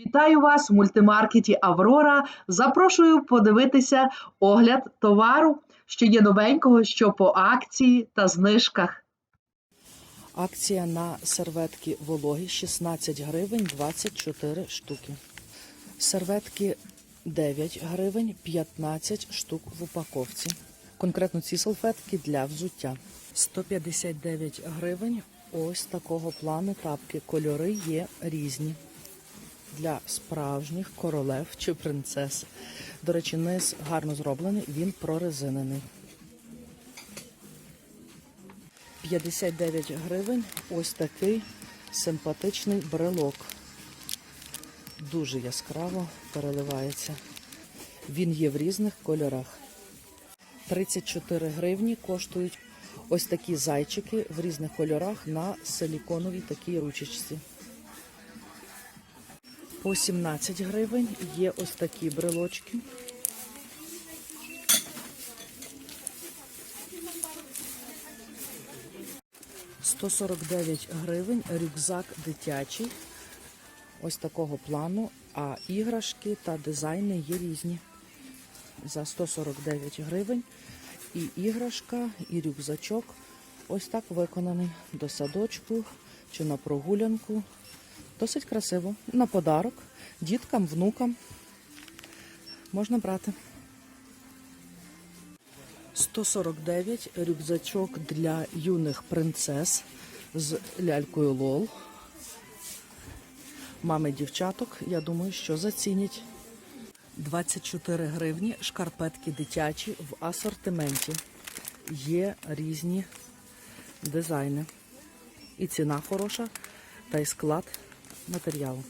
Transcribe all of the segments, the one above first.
Вітаю вас в мультимаркеті Аврора. Запрошую подивитися огляд товару, що є новенького, що по акції та знижках. Акція на серветки вологі 16 гривень 24 штуки. Серветки 9 гривень 15 штук в упаковці. Конкретно ці салфетки для взуття. 159 гривень. Ось такого плану тапки. Кольори є різні. Для справжніх королев чи принцес. До речі, низ гарно зроблений, він прорезинений. 59 гривень. Ось такий симпатичний брелок. Дуже яскраво переливається. Він є в різних кольорах. 34 гривні коштують ось такі зайчики в різних кольорах на силіконовій такій ручечці. По 17 гривень є ось такі брелочки. – 149 гривень рюкзак дитячий. Ось такого плану. А іграшки та дизайни є різні. За 149 гривень. І іграшка, і рюкзачок ось так виконаний до садочку чи на прогулянку. Досить красиво. На подарок діткам, внукам. Можна брати. 149 рюкзачок для юних принцес з лялькою Лол. Мами дівчаток, я думаю, що зацінять. 24 гривні шкарпетки дитячі в асортименті. Є різні дизайни. І ціна хороша, та й склад матеріалу.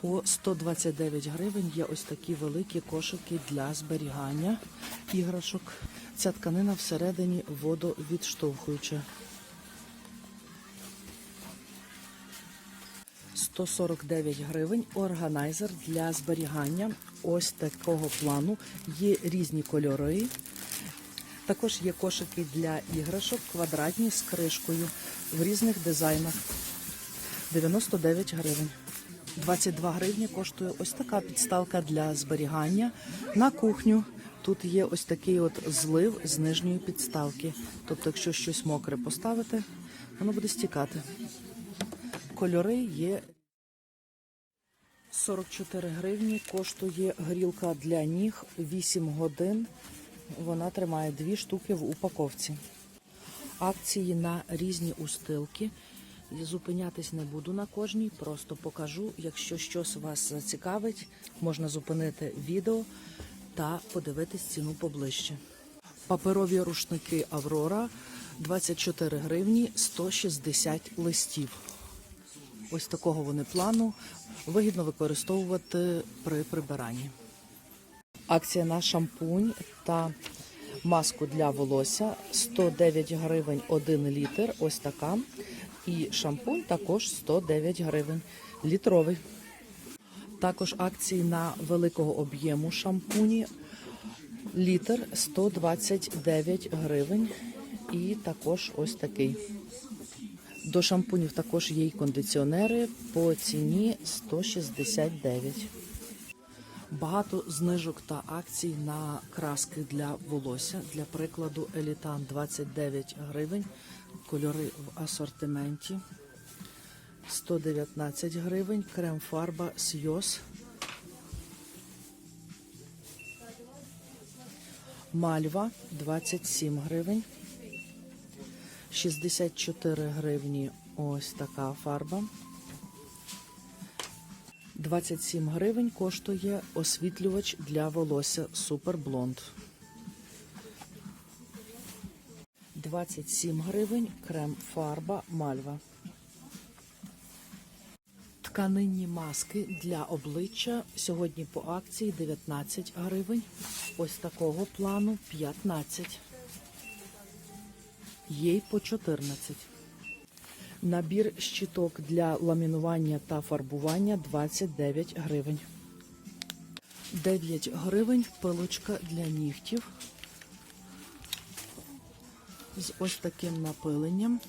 По 129 гривень є ось такі великі кошики для зберігання іграшок. Ця тканина всередині водовідштовхуюча. 149 гривень органайзер для зберігання ось такого плану. Є різні кольори. Також є кошики для іграшок, квадратні з кришкою в різних дизайнах. 99 гривень. 22 гривні коштує ось така підставка для зберігання на кухню. Тут є ось такий от злив з нижньої підставки. Тобто, якщо щось мокре поставити, воно буде стікати. Кольори є 44 гривні. Коштує грілка для ніг 8 годин. Вона тримає дві штуки в упаковці. Акції на різні устилки. Зупинятись не буду на кожній, просто покажу. Якщо щось вас зацікавить, можна зупинити відео та подивитись ціну поближче. Паперові рушники Аврора 24 гривні 160 листів. Ось такого вони плану. Вигідно використовувати при прибиранні. Акція на шампунь та маску для волосся 109 гривень 1 літр. Ось така. І шампунь також 109 гривень. Літровий. Також акції на великого об'єму шампуні. Літр 129 гривень. І також ось такий. До шампунів також є й кондиціонери по ціні 169. Багато знижок та акцій на краски для волосся. Для прикладу, Елітан 29 гривень. Кольори в асортименті. 119 гривень. Крем-фарба Сйоз. Мальва 27 гривень. 64 гривні ось така фарба. 27 гривень коштує освітлювач для волосся Супер Блонд. 27 гривень крем фарба Мальва. Тканинні маски для обличчя сьогодні по акції 19 гривень. Ось такого плану 15. Є й по 14. Набір щиток для ламінування та фарбування 29 гривень. 9 гривень пилочка для нігтів. З ось таким напиленням.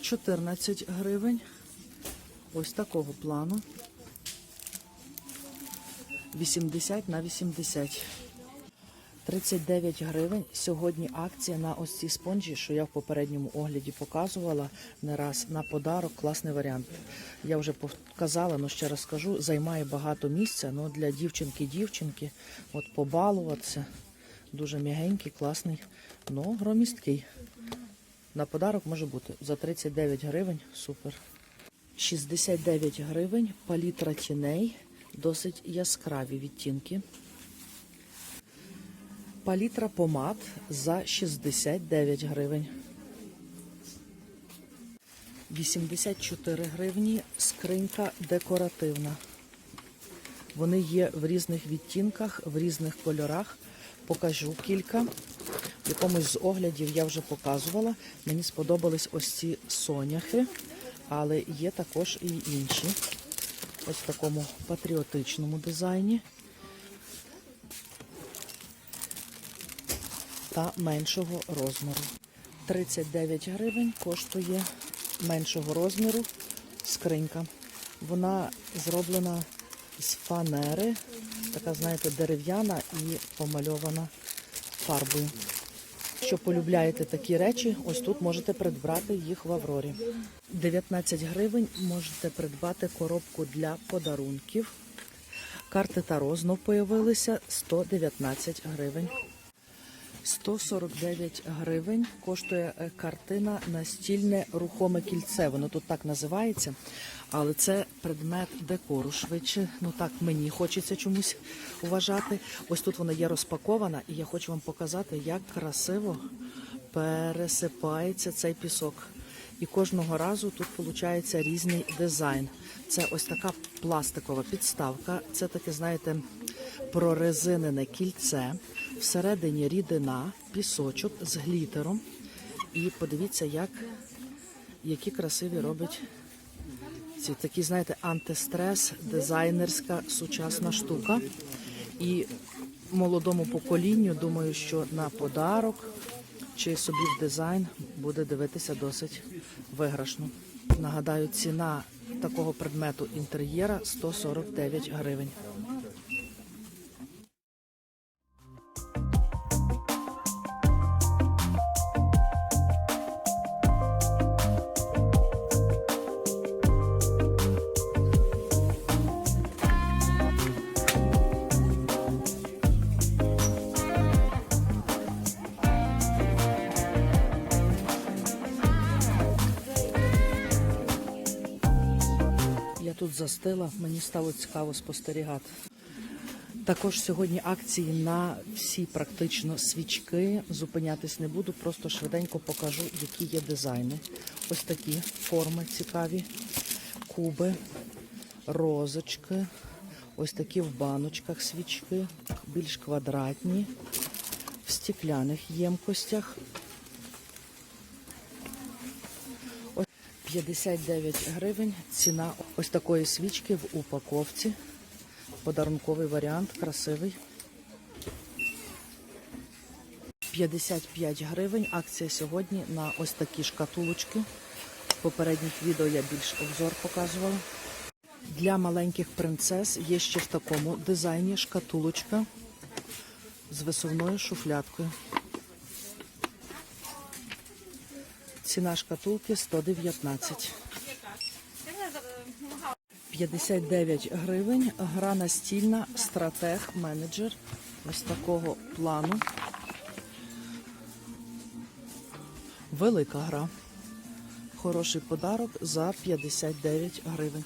14 гривень. Ось такого плану. 80 на 80. 39 гривень. Сьогодні акція на ось ці спонжі, що я в попередньому огляді показувала не раз на подарок. Класний варіант. Я вже показала, але ще раз скажу, займає багато місця. Ну для дівчинки-дівчинки, от побалуватися. Дуже м'ягенький, класний, ну громісткий. На подарок може бути за 39 гривень. Супер. 69 гривень, палітра тіней, досить яскраві відтінки. Палітра помад за 69 гривень. 84 гривні скринька декоративна. Вони є в різних відтінках, в різних кольорах. Покажу кілька. Якомусь з оглядів я вже показувала. Мені сподобались ось ці соняхи, але є також і інші. Ось в такому патріотичному дизайні. та меншого розміру. 39 гривень коштує меншого розміру скринька. Вона зроблена з фанери, така, знаєте, дерев'яна і помальована фарбою. Якщо полюбляєте такі речі, ось тут можете придбати їх в Аврорі. 19 гривень можете придбати коробку для подарунків. Карти Таро знов появилися 119 гривень. 149 гривень коштує е, картина настільне рухоме кільце. Воно тут так називається, але це предмет декору швидше. Ну так мені хочеться чомусь вважати. Ось тут вона є розпакована, і я хочу вам показати, як красиво пересипається цей пісок. І кожного разу тут виходить різний дизайн. Це ось така пластикова підставка. Це таке, знаєте, прорезинене кільце. Всередині рідина, пісочок з глітером. І подивіться, як, які красиві робить ці такі, знаєте, антистрес, дизайнерська сучасна штука. І молодому поколінню, думаю, що на подарок чи собі в дизайн буде дивитися досить виграшно. Нагадаю, ціна такого предмету інтер'єра 149 гривень. Застила, мені стало цікаво спостерігати. Також сьогодні акції на всі практично свічки. Зупинятись не буду, просто швиденько покажу, які є дизайни. Ось такі форми цікаві, куби, розочки, ось такі в баночках свічки, більш квадратні, в стекляних ємкостях. 59 гривень ціна ось такої свічки в упаковці. Подарунковий варіант, красивий. 55 гривень. Акція сьогодні на ось такі шкатулочки. В попередніх відео я більш обзор показувала. Для маленьких принцес є ще в такому дизайні шкатулочка з висувною шуфляткою. Ціна шкатулки 119. 59 гривень. Гра настільна, стратег, менеджер. Ось такого плану. Велика гра. Хороший подарок за 59 гривень.